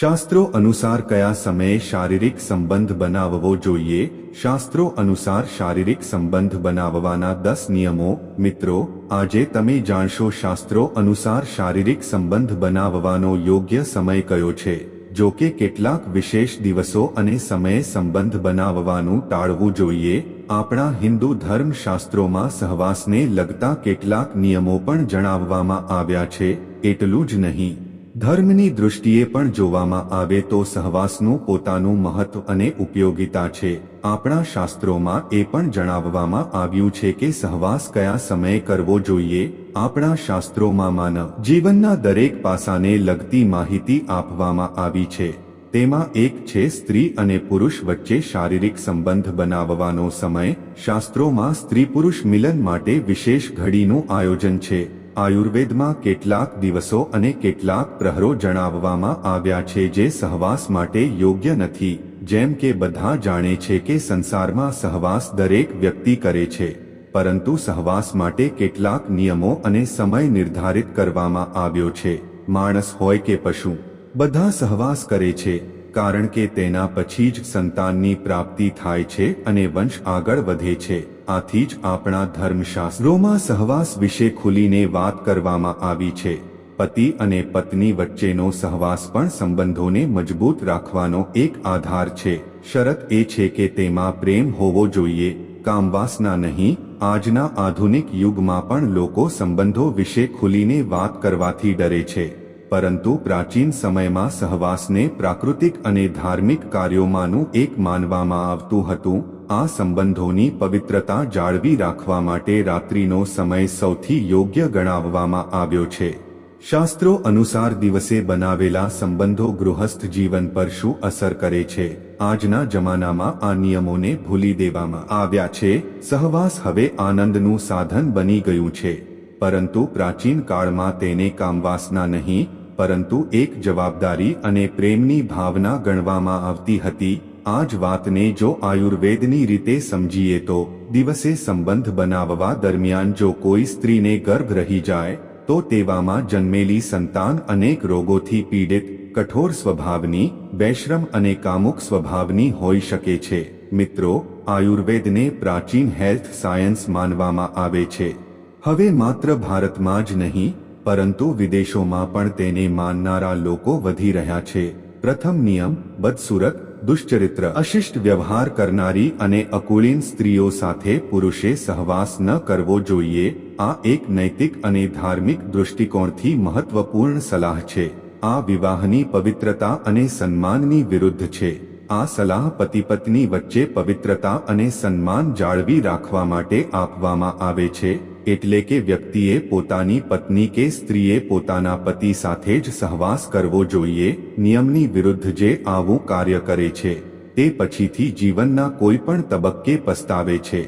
શાસ્ત્રો અનુસાર કયા સમયે શારીરિક સંબંધ બનાવવો જોઈએ? શાસ્ત્રો અનુસાર શારીરિક સંબંધ બનાવવાના દસ નિયમો. મિત્રો, આજે તમે જાણશો શાસ્ત્રો અનુસાર શારીરિક સંબંધ બનાવવાનો યોગ્ય સમય કયો છે? જો કે કેટલાક વિશેષ દિવસો અને સમયે સંબંધ બનાવવાનું ટાળવું જોઈએ. આપણા હિન્દુ ધર્મશાસ્ત્રોમાં સહવાસને લગતા કેટલાક નિયમો પણ જણાવવામાં આવ્યા છે. એટલું જ નહીં. ધર્મની દૃષ્ટિએ પણ જોવામાં આવે તો સહવાસનું પોતાનું મહત્વ અને ઉપયોગિતા છે. આપણા શાસ્ત્રોમાં એ પણ જણાવવામાં આવ્યું છે કે સહવાસ કયા સમયે કરવો જોઈએ. આપણા શાસ્ત્રોમાં માનવ જીવનના દરેક પાસાને લગતી માહિતી આપવામાં આવી છે. તેમાં એક છે સ્ત્રી અને પુરુષ વચ્ચે શારીરિક સંબંધ બનાવવાનો સમય. શાસ્ત્રોમાં સ્ત્રી પુરુષ મિલન માટે વિશેષ ઘડીનું આયોજન છે. આયુર્વેદમાં કેટલાક દિવસો અને કેટલાક પ્રહરો જણાવવામાં આવ્યા છે જે સહવાસ માટે યોગ્ય નથી, જેમ કે બધા જાણે છે કે સંસારમાં સહવાસ દરેક વ્યક્તિ કરે છે, પરંતુ સહવાસ માટે કેટલાક નિયમો અને સમય નિર્ધારિત કરવામાં આવ્યો છે. માણસ હોય કે પશુ, બધા સહવાસ કરે છે, કારણ કે તેના પછી જ સંતાનની પ્રાપ્તિ થાય છે અને વંશ આગળ વધે છે. આથી જ આપણા ધર્મશાસ્ત્રોમાં સહવાસ વિશે ખુલીને વાત કરવામાં આવી છે. પતિ અને પત્ની વચ્ચેનો સહવાસ પણ સંબંધોને મજબૂત રાખવાનો એક આધાર છે. શરત એ છે કે તેમાં પ્રેમ હોવો જોઈએ કામવાસના નહીં, આજના આધુનિક યુગમાં પણ લોકો સંબંધો વિશે ખુલીને વાત કરવાથી ડરે છે. પરંતુ પ્રાચીન સમયમાં સહવાસને પ્રાકૃતિક અને ધાર્મિક કાર્યોમાંનું એક માનવામાં આવતું હતું. આ સંબંધોની પવિત્રતા જાળવી રાખવા માટે રાત્રિનો સમય સૌથી યોગ્ય ગણાવવામાં આવ્યો છે. શાસ્ત્રો અનુસાર દિવસે બનાવેલા સંબંધો ગૃહસ્થ જીવન પર શું અસર કરે છે? આજના જમાનામાં આ નિયમોને ભૂલી દેવામાં આવ્યા છે. સહવાસ હવે આનંદનું સાધન બની ગયું છે. પરંતુ પ્રાચીન કાળમાં તેને કામવાસના નહીં, પરંતુ એક જવાબદારી અને પ્રેમની ભાવના ગણવામાં આવતી હતી. આ જ વાતને જો આયુર્વેદની રીતે સમજીએ તો દિવસે સંબંધ બનાવવા દરમિયાન જો કોઈ સ્ત્રીને ગર્ભ રહી જાય, તો તેવામાં જન્મેલી સંતાન અનેક રોગોથી પીડિત, કઠોર સ્વભાવની બેશ્રમ અને કામુક સ્વભાવની હોઈ શકે છે. મિત્રો, આયુર્વેદને પ્રાચીન હેલ્થ સાયન્સ માનવામાં આવે છે. હવે માત્ર ભારતમાં જ નહીં, પરંતુ વિદેશોમાં પણ તેને માનનારા લોકો વધી રહ્યા છે. પ્રથમ નિયમ, બદસુરત દુષ્ચરિત્ર, અશિષ્ટ વ્યવહાર કરનારી અને અકુલીન સ્ત્રીઓ સાથે પુરુષે સહવાસ ન કરવો જોઈએ, આ એક નૈતિક અને ધાર્મિક દૃષ્ટિકોણથી મહત્વપૂર્ણ સલાહ છે. આ વિવાહની પવિત્રતા અને સન્માનની વિરુદ્ધ છે. આ સલાહ પતિ પત્ની વચ્ચે પવિત્રતા અને સન્માન જાળવી રાખવા માટે આપવામાં આવે છે. એટલે કે વ્યક્તિએ પોતાની પત્ની કે સ્ત્રીએ પોતાના પતિ સાથે જ સહવાસ કરવો જોઈએ, નિયમની વિરુદ્ધ જે આવું કાર્ય કરે છે, તે પછીથી જીવનના કોઈ પણ તબક્કે પસ્તાવે છે.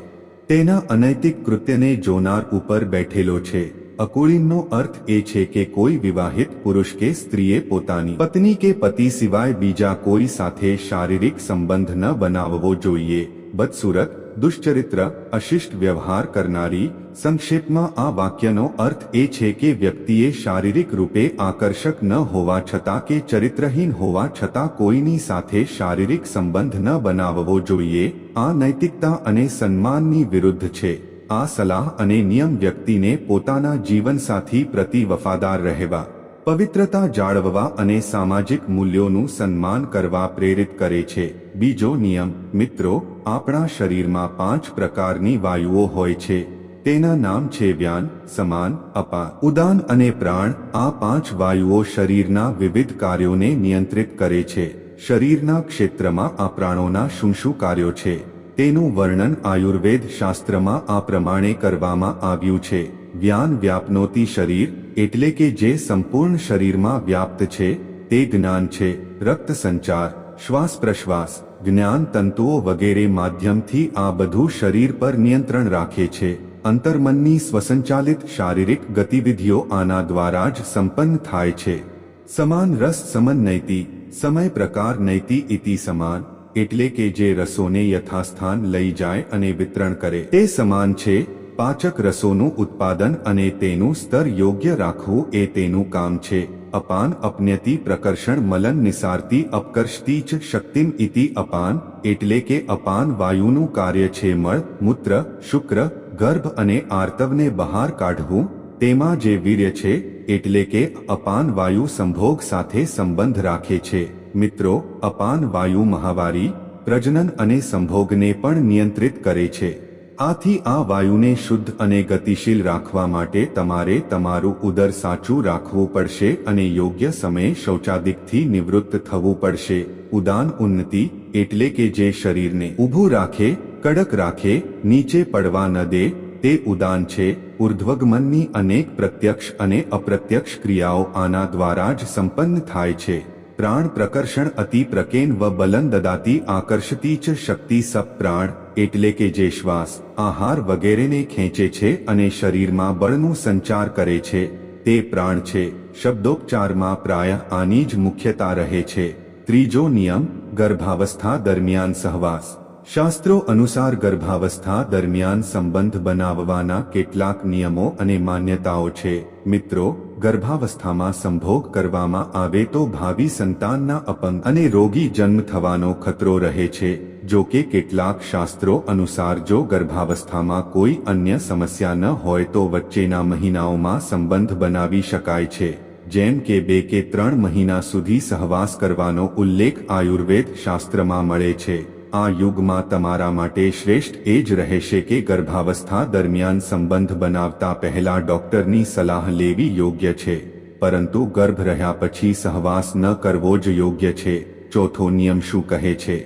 તેના અનૈતિક કૃત્યને જોનાર ઉપર બેઠેલો છે. અકુળીનનો અર્થ એ છે કે કોઈ વિવાહિત પુરુષ કે સ્ત્રીએ પોતાની પત્ની કે પતિ સિવાય બીજા કોઈ સાથે શારીરિક સંબંધ ન બનાવવો જોઈએ. બદસુરત દુષ્ચરિત્ર અશિષ્ટ વ્યવહાર કરનારી, સંક્ષેપમાં આ વાક્યનો અર્થ એ છે કે વ્યક્તિએ શારીરિક રૂપે આકર્ષક ન હોવા છતાં કે ચરિત્રહીન હોવા છતાં કોઈની સાથે શારીરિક સંબંધ ન બનાવવો જોઈએ, આ નૈતિકતા અને સન્માનની વિરુદ્ધ છે. આ સલાહ અને નિયમ વ્યક્તિને પોતાના જીવનસાથી પ્રતિ વફાદાર રહેવા. પવિત્રતા જાળવવા અને સામાજિક મૂલ્યોનું સન્માન કરવા પ્રેરિત કરે છે. બીજો નિયમ, મિત્રો, આપણા શરીરમાં પાંચ પ્રકારની વાયુઓ હોય છે. તેના નામ છે વ્યાન, સમાન, અપા, ઉદાન અને પ્રાણ. આ પાંચ વાયુઓ શરીરના વિવિધ કાર્યોને નિયંત્રિત કરે છે. શરીરના ક્ષેત્રમાં આ પ્રાણોના શું શું કાર્યો છે. તેનું વર્ણન આયુર્વેદ શાસ્ત્રમાં આ પ્રમાણે કરવામાં આવ્યું છે. વ્યાન વ્યાપનોતી શરીર એટલે કે જે સંપૂર્ણ શરીરમાં વ્યાપ્ત છે, તે જ્ઞાન છે, રક્ત સંચાર, શ્વાસ પ્રશ્વાસ, જ્ઞાન તંતુઓ વગેરે માધ્યમથી આ બધું શરીર પર નિયંત્રણ રાખે છે. અંતર્મનની સ્વસંચાલિત શારીરિક ગતિવિધિઓ આના દ્વારા જ સંપન્ન થાય છે. સમાન રસ સમન નૈતિ, સમય પ્રકાર નૈતિ ઇતિ સમાન, એટલે કે જે રસોને યથાસ્થાન લઈ જાય અને વિતરણ કરે, તે સમાન છે પાચક રસોનું ઉત્પાદન અને તેનું સ્તર યોગ્ય રાખવું એ તેનું કામ છે. અપાન અપન્યતિ પ્રકર્ષણ મલન નિસારતી અપકર્ષતી ચ શક્તિમ ઇતિ અપાન, એટલે કે અપાન વાયુનું કાર્ય છે મળ, મૂત્ર, શુક્ર, ગર્ભ અને આર્તવને બહાર કાઢવું, તેમાં જે વીર્ય છે, એટલે કે અપાન વાયુ સંભોગ સાથે સંબંધ રાખે છે. મિત્રો, અપાન વાયુ મહાવારી, પ્રજનન અને સંભોગને પણ નિયંત્રિત કરે છે. આથી આ વાયુને શુદ્ધ અને ગતિશીલ રાખવા માટે તમારે તમારું ઉદર સાચું રાખવું પડશે અને યોગ્ય સમયે શૌચાદિકથી નિવૃત્ત થવું પડશે. ઉદાન ઉન્નતિ એટલે કે જે શરીરને ઊભું રાખે, કડક રાખે, નીચે પડવા ન દે, તે ઉદાન છે. ઉર્ધ્વગમનની અનેક પ્રત્યક્ષ અને અપ્રત્યક્ષ ક્રિયાઓ આના દ્વારા જ સંપન્ન થાય છે. પ્રાણ પ્રકર્ષણ અતિ પ્રકેન વ બલન દદાતી આકર્ષતી ચ શક્તિ સપ પ્રાણ એટલે કે જે શ્વાસ, આહાર વગેરેને ખેંચે છે અને શરીરમાં બળનું સંચાર કરે છે, તે પ્રાણ છે. શબ્દોપચારમાં પ્રાય આની જ મુખ્યતા રહે છે. ત્રીજો નિયમ, ગર્ભાવસ્થા દરમિયાન સહવાસ. શાસ્ત્રો અનુસાર ગર્ભાવસ્થા દરમિયાન સંબંધ બનાવવાના કેટલાક નિયમો અને માન્યતાઓ છે. મિત્રો, ગર્ભાવસ્થામાં સંભોગ કરવામાં આવે તો ભાવિ સંતાનના અપંગ અને રોગી જન્મ થવાનો ખતરો રહે છે, જો કે કેટલાક શાસ્ત્રો અનુસાર જો ગર્ભાવસ્થામાં કોઈ અન્ય સમસ્યા ન હોય તો વચ્ચેના મહિનાઓમાં સંબંધ બનાવી શકાય છે, જેમ કે બે કે ત્રણ મહિના સુધી સહવાસ કરવાનો ઉલ્લેખ આયુર્વેદ શાસ્ત્રમાં મળે છે. આ યુગમાં તમારા માટે શ્રેષ્ઠ એ જ રહેશે કે ગર્ભાવસ્થા દરમિયાન સંબંધ બનાવતા પહેલા ડોક્ટરની સલાહ લેવી યોગ્ય છે. પરંતુ ગર્ભ રહ્યા પછી સહવાસ ન કરવો જ યોગ્ય છે. ચોથો નિયમ શું કહે છે?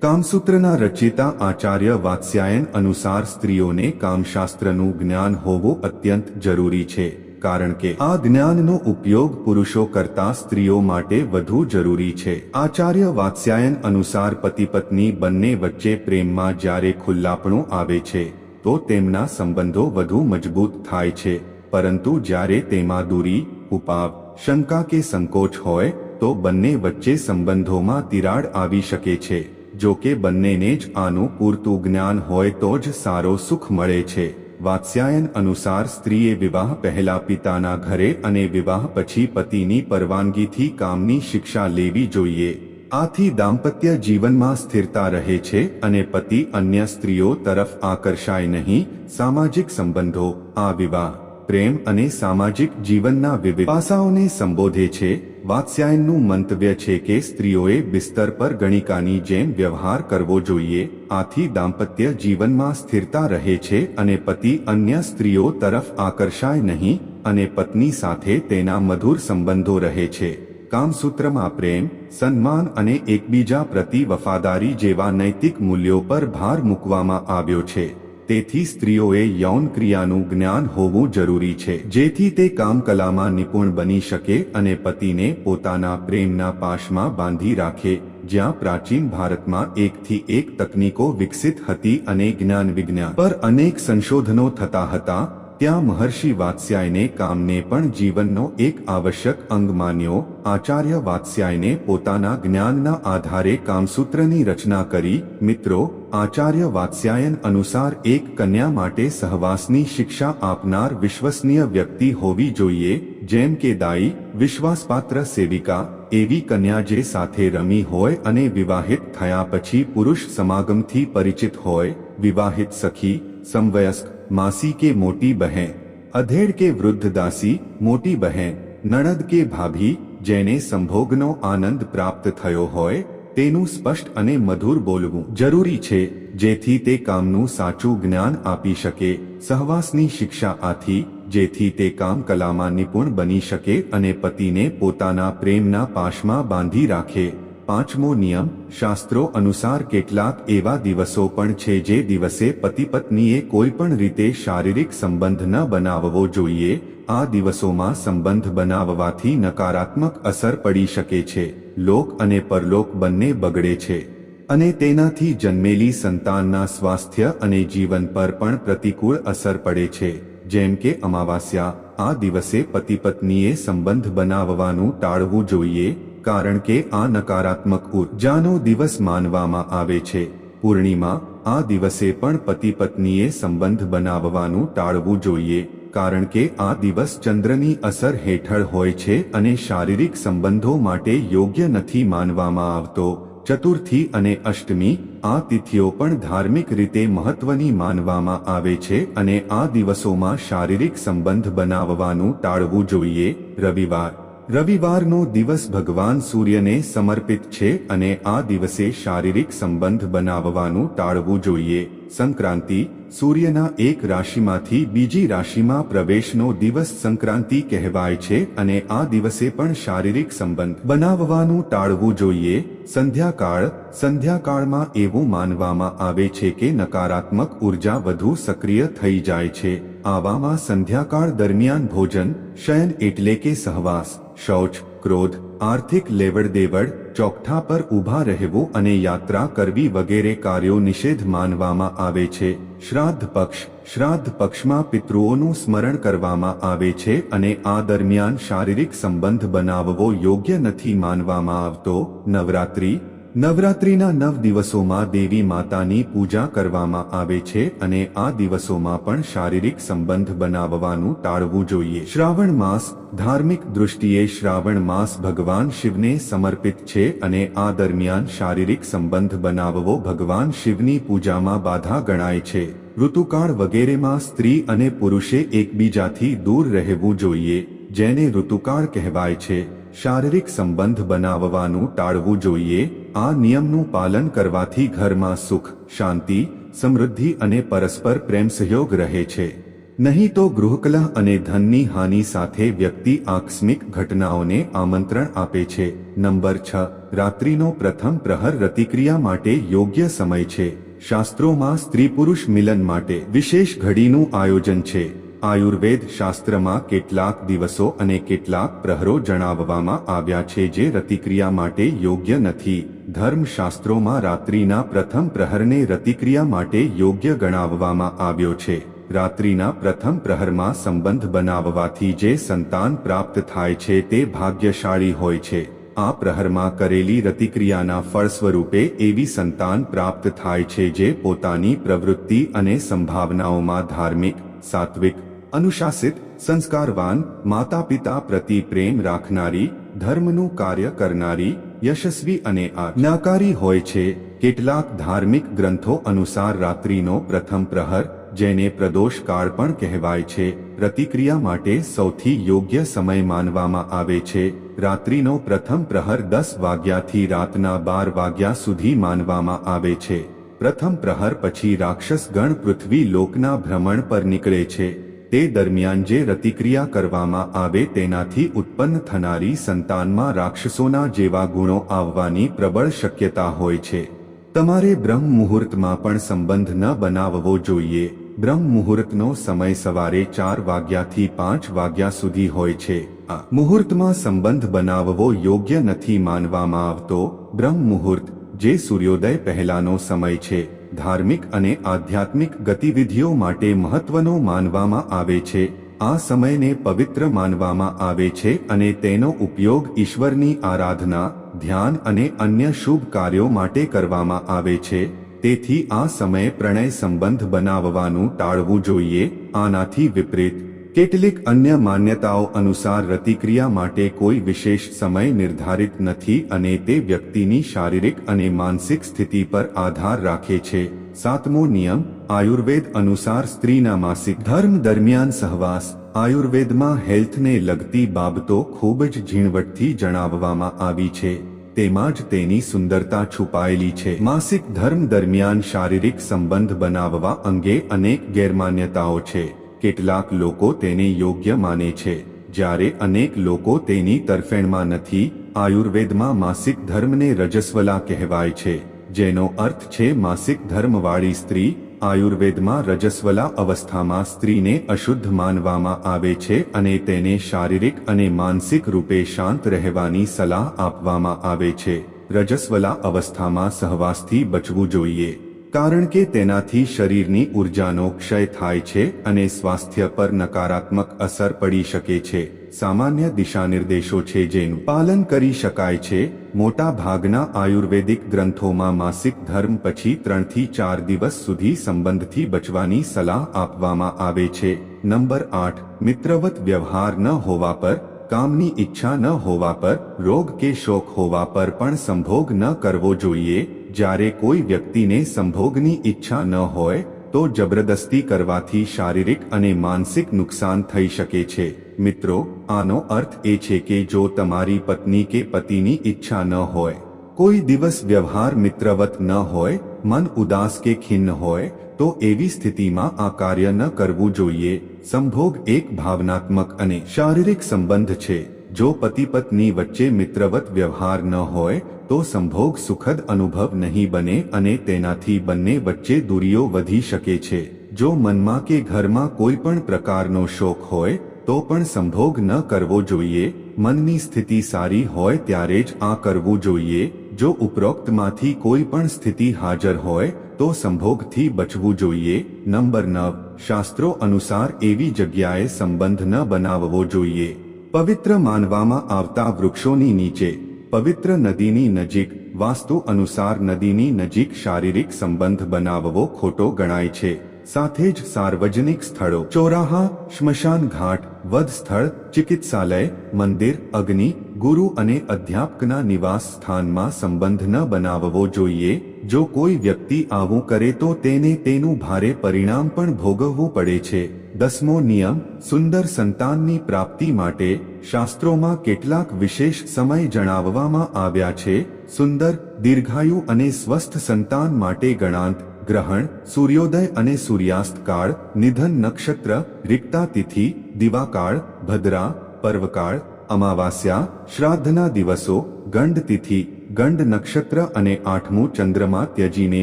કામસૂત્રના રચયિતા આચાર્ય વાત્સ્યાયન અનુસાર સ્ત્રીઓને કામશાસ્ત્રનું જ્ઞાન હોવું અત્યંત જરૂરી છે. કારણ કે આ જ્ઞાનનો ઉપયોગ પુરુષો કરતા સ્ત્રીઓ માટે વધુ જરૂરી છે. આચાર્ય વાત્સ્યાયન અનુસાર પતિ પત્ની બંને વચ્ચે પ્રેમમાં જ્યારે ખુલ્લાપણું આવે છે, તો તેમના સંબંધો વધુ મજબૂત થાય છે. પરંતુ જ્યારે તેમાં દૂરી, ઉપાવ, શંકા કે સંકોચ હોય, તો બંને વચ્ચે સંબંધોમાં તિરાડ આવી શકે છે. જો કે બંનેને જ આનું પૂરતું જ્ઞાન હોય તો જ સારો સુખ મળે છે. વાત્સ્યાયન અનુસાર સ્ત્રીએ વિવાહ પહેલા પિતાના ઘરે અને વિવાહ પછી પતિની પરવાનગીથી કામની શિક્ષા લેવી જોઈએ. આથી દાંપત્ય જીવનમાં સ્થિરતા રહે છે અને પતિ અન્ય સ્ત્રીઓ તરફ આકર્ષાય નહીં. સામાજિક સંબંધો, આ વિવાહ પ્રેમ અને સામાજિક જીવનના વિવિધ પાસાઓને સંબોધે છે. વાત્સ્યાયનનું મંતવ્ય છે કે સ્ત્રીઓએ બિસ્તર પર ગણિકાની જેમ વ્યવહાર કરવો જોઈએ, આથી દાંપત્ય જીવનમાં સ્થિરતા રહે છે અને પતિ અન્ય સ્ત્રીઓ તરફ આકર્ષાય નહીં અને પત્ની સાથે તેના મધુર સંબંધો રહે છે. કામસૂત્રમાં પ્રેમ, સન્માન અને એકબીજા પ્રતિ વફાદારી જેવા નૈતિક મૂલ્યો પર ભાર મૂકવામાં આવ્યો છે. તેથી સ્ત્રીઓએ યૌન ક્રિયાનું જ્ઞાન હોવું જરૂરી છે, જેથી તે કામકલામાં નિપુણ બની શકે અને પતિને પોતાના પ્રેમના પાશમાં બાંધી રાખે, જ્યાં પ્રાચીન ભારતમાં એકથી એક તકનીકો વિકસિત હતી અને જ્ઞાન વિજ્ઞાન પર અનેક સંશોધનો થતા હતા ત્યાં મહર્ષિ વાત્સ્યાયને કામને પણ જીવનનો એક આવશ્યક અંગ માન્યો. આચાર્ય વાત્સ્યાયને પોતાના જ્ઞાનના આધારે કામસૂત્રની રચના કરી. મિત્રો, આચાર્ય વાત્સ્યાયન અનુસાર એક કન્યા માટે સહવાસની શિક્ષા આપનાર વિશ્વસનીય વ્યક્તિ હોવી જોઈએ, જેમ કે દાઈ, વિશ્વાસપાત્ર સેવિકા, એવી કન્યા જે સાથે રમી હોય અને વિવાહિત થયા પછી પુરુષ સમાગમથી પરિચિત હોય. વિવાહિત સખી, સમવયસ્ક માસી કે મોટી બહેન અધેડ કે વૃદ્ધ દાસી મોટી બહેન નણદ કે ભાભી જેને સંભોગનો આનંદ પ્રાપ્ત થયો હોય તેનું સ્પષ્ટ અને મધુર બોલવું જરૂરી છે જેથી તે કામનું સાચું જ્ઞાન આપી શકે સહવાસની શિક્ષા આથી જેથી તે કામ કલામાં નિપુણ બની શકે અને પતિને પોતાના પ્રેમના પાશમાં બાંધી રાખે પાંચમો નિયમ, શાસ્ત્રો અનુસાર કેટલાક એવા દિવસો પણ છે જે દિવસે પતિ પત્નીએ કોઈ પણ રીતે શારીરિક સંબંધ ન બનાવવો જોઈએ. આ દિવસોમાં સંબંધ બનાવવાથી નકારાત્મક અસર પડી શકે છે. લોક અને પરલોક બંને બગડે છે. અને તેનાથી જન્મેલી સંતાનના સ્વાસ્થ્ય અને જીવન પર પણ પ્રતિકૂળ અસર પડે છે. જેમ કે અમાવાસ્યા, આ દિવસે પતિ પત્નીએ સંબંધ બનાવવાનું ટાળવું જોઈએ. કારણ કે આ નકારાત્મક ઉર્જાનો દિવસ માનવામાં આવે છે. પૂર્ણિમા, આ દિવસે પણ પતિ પત્નીએ સંબંધ બનાવવાનું ટાળવું જોઈએ, કારણ કે આ દિવસ ચંદ્રની અસર હેઠળ હોય છે અને શારીરિક સંબંધો માટે યોગ્ય નથી માનવામાં આવતો. ચતુર્થી અને અષ્ટમી, આ તિથિઓ પણ ધાર્મિક રીતે મહત્વની માનવામાં આવે છે અને આ દિવસોમાં શારીરિક સંબંધ બનાવવાનું ટાળવું જોઈએ. રવિવાર રવિવારનો દિવસ ભગવાન સૂર્યને સમર્પિત છે અને આ દિવસે શારીરિક સંબંધ બનાવવાનું ટાળવું જોઈએ. સંક્રાંતિ, સૂર્યના એક રાશિમાંથી બીજી રાશિમાં પ્રવેશનો દિવસ સંક્રાંતિ કહેવાય છે અને આ દિવસે પણ શારીરિક સંબંધ બનાવવાનું ટાળવું જોઈએ. સંધ્યાકાળ, સંધ્યાકાળમાં એવું માનવામાં આવે છે કે નકારાત્મક ઊર્જા વધુ સક્રિય થઈ જાય છે. આવામાં સંધ્યાકાળ દરમિયાન ભોજન, શયન એટલે કે સહવાસ, શૌચ ક્રોધ, આર્થિક લેવડ દેવડ ચોકઠા પર ઊભા રહેવું અને યાત્રા કરવી વગેરે કાર્યો નિષેધ માનવામાં આવે છે. શ્રાદ્ધ પક્ષ, શ્રાદ્ધ પક્ષમાં પિતૃઓનું સ્મરણ કરવામાં આવે છે અને આ દરમિયાન શારીરિક સંબંધ બનાવવો યોગ્ય નથી માનવામાં આવતો. નવરાત્રી નવરાત્રિના નવ દિવસોમાં દેવી માતાની પૂજા કરવામાં આવે છે અને આ દિવસોમાં પણ શારીરિક સંબંધ બનાવવાનું ટાળવું જોઈએ. શ્રાવણ માસ, ધાર્મિક દૃષ્ટિએ શ્રાવણ માસ ભગવાન શિવને સમર્પિત છે અને આ દરમિયાન શારીરિક સંબંધ બનાવવો ભગવાન શિવની પૂજામાં બાધા ગણાય છે. ઋતુકાળ વગેરેમાં સ્ત્રી અને પુરુષે એકબીજાથી દૂર રહેવું જોઈએ, જેને ઋતુકાળ કહેવાય છે. શારીરિક સંબંધ બનાવવાનું ટાળવું જોઈએ. આ નિયમનું પાલન કરવાથી ઘરમાં સુખ, શાંતિ, સમૃદ્ધિ અને પરસ્પર પ્રેમ સહયોગ રહે છે. નહીં તો ગૃહકલા અને ધનની હાનિ સાથે વ્યક્તિ આકસ્મિક ઘટનાઓને આમંત્રણ આપે છે. નંબર છ. રાત્રિનો પ્રથમ પ્રહર રતિક્રિયા માટે યોગ્ય સમય છે. શાસ્ત્રોમાં સ્ત્રી પુરુષ મિલન માટે વિશેષ ઘડીનું આયોજન છે. આયુર્વેદ શાસ્ત્રમાં કેટલાક દિવસો અને કેટલાક પ્રહરો જણાવવામાં આવ્યા છે જે રતિક્રિયા માટે યોગ્ય નથી. ધર્મશાસ્ત્રોમાં રાત્રિના પ્રથમ પ્રહરને રતિક્રિયા માટે યોગ્ય ગણાવવામાં આવ્યો છે. રાત્રિના પ્રથમ પ્રહરમાં સંબંધ બનાવવાથી જે સંતાન પ્રાપ્ત થાય છે તે ભાગ્યશાળી હોય છે. આ પ્રહરમાં કરેલી રતિક્રિયાના ફળ સ્વરૂપે એવી સંતાન પ્રાપ્ત થાય છે જે પોતાની પ્રવૃત્તિ અને સંભાવનાઓમાં ધાર્મિક, સાત્વિક અનુશાસિત, સંસ્કારવાન માતા પિતા પ્રતિ પ્રેમ રાખનારી, ધર્મનું કાર્ય કરનારી, યશસ્વી અને આજ્ઞાકારી હોય છે. કેટલાક ધાર્મિક ગ્રંથો અનુસાર રાત્રિનો પ્રથમ પ્રહર, જેને પ્રદોષ કાળ પણ કહેવાય છે, પ્રતિક્રિયા માટે સૌથી યોગ્ય સમય માનવામાં આવે છે. રાત્રિનો પ્રથમ પ્રહર દસ વાગ્યાથી રાતના બાર વાગ્યા સુધી માનવામાં આવે છે. પ્રથમ પ્રહર પછી રાક્ષસગણ પૃથ્વી લોકના ભ્રમણ પર નીકળે છે. તે દરમિયાન જે રતિક્રિયા કરવામાં આવે તેનાથી ઉત્પન્ન થનારી સંતાનમાં રાક્ષસોના જેવા ગુણો આવવાની પ્રબળ શક્યતા હોય છે. તમારે બ્રહ્મ મુહૂર્તમાં પણ સંબંધ ન બનાવવો જોઈએ. બ્રહ્મ મુહૂર્તનો સમય સવારે ચાર વાગ્યાથી પાંચ વાગ્યા સુધી હોય છે. આ મુહૂર્તમાં સંબંધ બનાવવો યોગ્ય નથી માનવામાં આવતો. બ્રહ્મ મુહૂર્ત, જે સૂર્યોદય પહેલાનો સમય છે. ધાર્મિક અને આધ્યાત્મિક ગતિવિધિઓ માટે મહત્વનો માનવામાં આવે છે. આ સમયને પવિત્ર માનવામાં આવે છે અને તેનો ઉપયોગ ઈશ્વરની આરાધના, ધ્યાન અને અન્ય શુભ કાર્યો માટે કરવામાં આવે છે. તેથી આ સમયે પ્રણય સંબંધ બનાવવાનું ટાળવું જોઈએ. આનાથી વિપરીત કેટલીક અન્ય માન્યતાઓ અનુસાર રતિક્રિયા માટે કોઈ વિશેષ સમય નિર્ધારિત નથી અને તે વ્યક્તિની શારીરિક અને માનસિક સ્થિતિ પર આધાર રાખે છે. સાતમો નિયમ, આયુર્વેદ અનુસાર સ્ત્રીના માસિક ધર્મ દરમિયાન સહવાસ. આયુર્વેદમાં હેલ્થને લગતી બાબતો ખૂબ જ ઝીણવટથી જણાવવામાં આવી છે. તેમાં જ તેની સુંદરતા છુપાયેલી છે. માસિક ધર્મ દરમિયાન શારીરિક સંબંધ બનાવવા અંગે અનેક ગેરમાન્યતાઓ છે. કેટલાક લોકો તેને યોગ્ય માને છે. જ્યારે અનેક લોકો તેની તરફેણમાં નથી, આયુર્વેદમાં માસિક ધર્મને રજસ્વલા કહેવાય છે, જેનો અર્થ છે માસિક ધર્મવાળી સ્ત્રી, આયુર્વેદમાં રજસ્વલા અવસ્થામાં સ્ત્રીને અશુદ્ધ માનવામાં આવે છે અને તેને શારીરિક અને માનસિક રૂપે શાંત રહેવાની સલાહ આપવામાં આવે છે. રજસ્વલા અવસ્થામાં સહવાસથી બચવું જોઈએ. કારણ કે તેનાથી શરીરની ઉર્જાનો ક્ષય થાય છે અને સ્વાસ્થ્ય પર નકારાત્મક અસર પડી શકે છે. સામાન્ય દિશાનિર્દેશો છે જેનું પાલન કરી શકાય છે. મોટા ભાગના આયુર્વેદિક ગ્રંથોમાં માસિક ધર્મ પછી ત્રણથી ચાર દિવસ સુધી સંબંધથી બચવાની સલાહ આપવામાં આવે છે. નંબર આઠ, મિત્રવત વ્યવહાર ન હોવા પર, કામની ઈચ્છા ન હોવા પર, રોગ કે શોક હોવા પર પણ સંભોગ ન કરવો જોઈએ. જ્યારે કોઈ વ્યક્તિને સંભોગની ઈચ્છા ન હોય, તો જબરદસ્તી કરવાથી શારીરિક અને માનસિક નુકસાન થઈ શકે છે. મિત્રો, આનો અર્થ એ છે કે જો તમારી પત્ની કે પતિની ઈચ્છા ન હોય, કોઈ દિવસ વ્યવહાર મિત્રવત ન હોય, મન ઉદાસ કે ખિન્ન હોય, તો એવી સ્થિતિમાં આ કાર્ય ન કરવું જોઈએ. સંભોગ એક ભાવનાત્મક અને શારીરિક સંબંધ છે. જો પતિ પત્ની વચ્ચે મિત્રવત વ્યવહાર ન હોય, તો સંભોગ સુખદ અનુભવ નહીં બને અને તેનાથી બંને વચ્ચે દૂરીઓ વધી શકે છે. જો મનમાં કે ઘરમાં કોઈ પણ પ્રકારનો શોખ હોય, તો પણ સંભોગ ન કરવો જોઈએ. મનની સ્થિતિ સારી હોય ત્યારે જ આ કરવું જોઈએ. જો ઉપરોક્તમાંથી કોઈ પણ સ્થિતિ હાજર હોય, તો સંભોગથી બચવું જોઈએ. નંબર નવ. શાસ્ત્રો અનુસાર એવી જગ્યાએ સંબંધ ન બનાવવો જોઈએ. પવિત્ર માનવામાં આવતા વૃક્ષોની નીચે, પવિત્ર નદીની નજીક, વાસ્તુ અનુસાર નદીની નજીક શારીરિક સંબંધ બનાવવો ખોટો ગણાય છે. સાથે જ સાર્વજનિક સ્થળો, ચોરાહા, સ્મશાન ઘાટ, વધ સ્થળ, ચિકિત્સાલય, મંદિર, અગ્નિ, ગુરુ અને અધ્યાપકના નિવાસ સ્થાનમાં સંબંધ ન બનાવવો જોઈએ. જો કોઈ વ્યક્તિ આવું કરે તો તેને તેનું ભારે પરિણામ પણ ભોગવવું પડે છે. દસમો નિયમ, સુંદર સંતાનની પ્રાપ્તિ માટે શાસ્ત્રોમાં કેટલાક વિશેષ સમય જણાવવામાં આવ્યા છે. સુંદર, દીર્ઘાયુ અને સ્વસ્થ સંતાન માટે ગણાંત, ગ્રહણ, સૂર્યોદય અને સૂર્યાસ્ત કાળ, નિધન નક્ષત્ર, રિક્તા તિથિ, દિવાકાળ, ભદ્રા, પર્વકાળ, અમાવાસ્યા, શ્રાદ્ધના દિવસો, ગંડ તિથિ ગંડ નક્ષત્ર અને આઠમું ચંદ્રમા ત્યજીને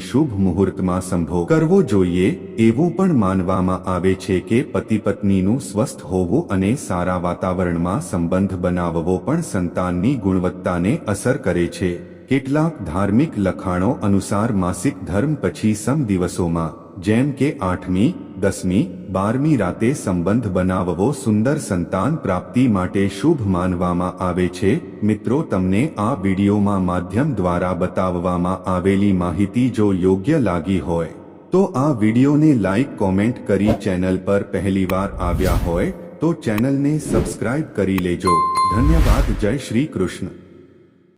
શુભ મુહૂર્તમાં સંભોગ કરવો જોઈએ, એવું પણ માનવામાં આવે છે કે પતિ પત્નીનું સ્વસ્થ હોવું અને સારા વાતાવરણમાં સંબંધ બનાવવો પણ સંતાનની ગુણવત્તાને અસર કરે છે. કેટલાક ધાર્મિક લખાણો અનુસાર માસિક ધર્મ પછી સમ દિવસોમાં, જેમ કે આઠમી દસમી, બારમી રાતે સંબંધ બનાવવો સુંદર સંતાન પ્રાપ્તિ માટે શુભ માનવામાં આવે છે. મિત્રો, તમને આ વિડીયોમાં માધ્યમ દ્વારા બતાવવામાં આવેલી માહિતી જો યોગ્ય લાગી હોય, તો આ વિડીયોને લાઈક, કોમેન્ટ કરી ચેનલ પર પહેલીવાર આવ્યા હોય, તો ચેનલને સબસ્ક્રાઇબ કરી લેજો. ધન્યવાદ, જય શ્રી કૃષ્ણ.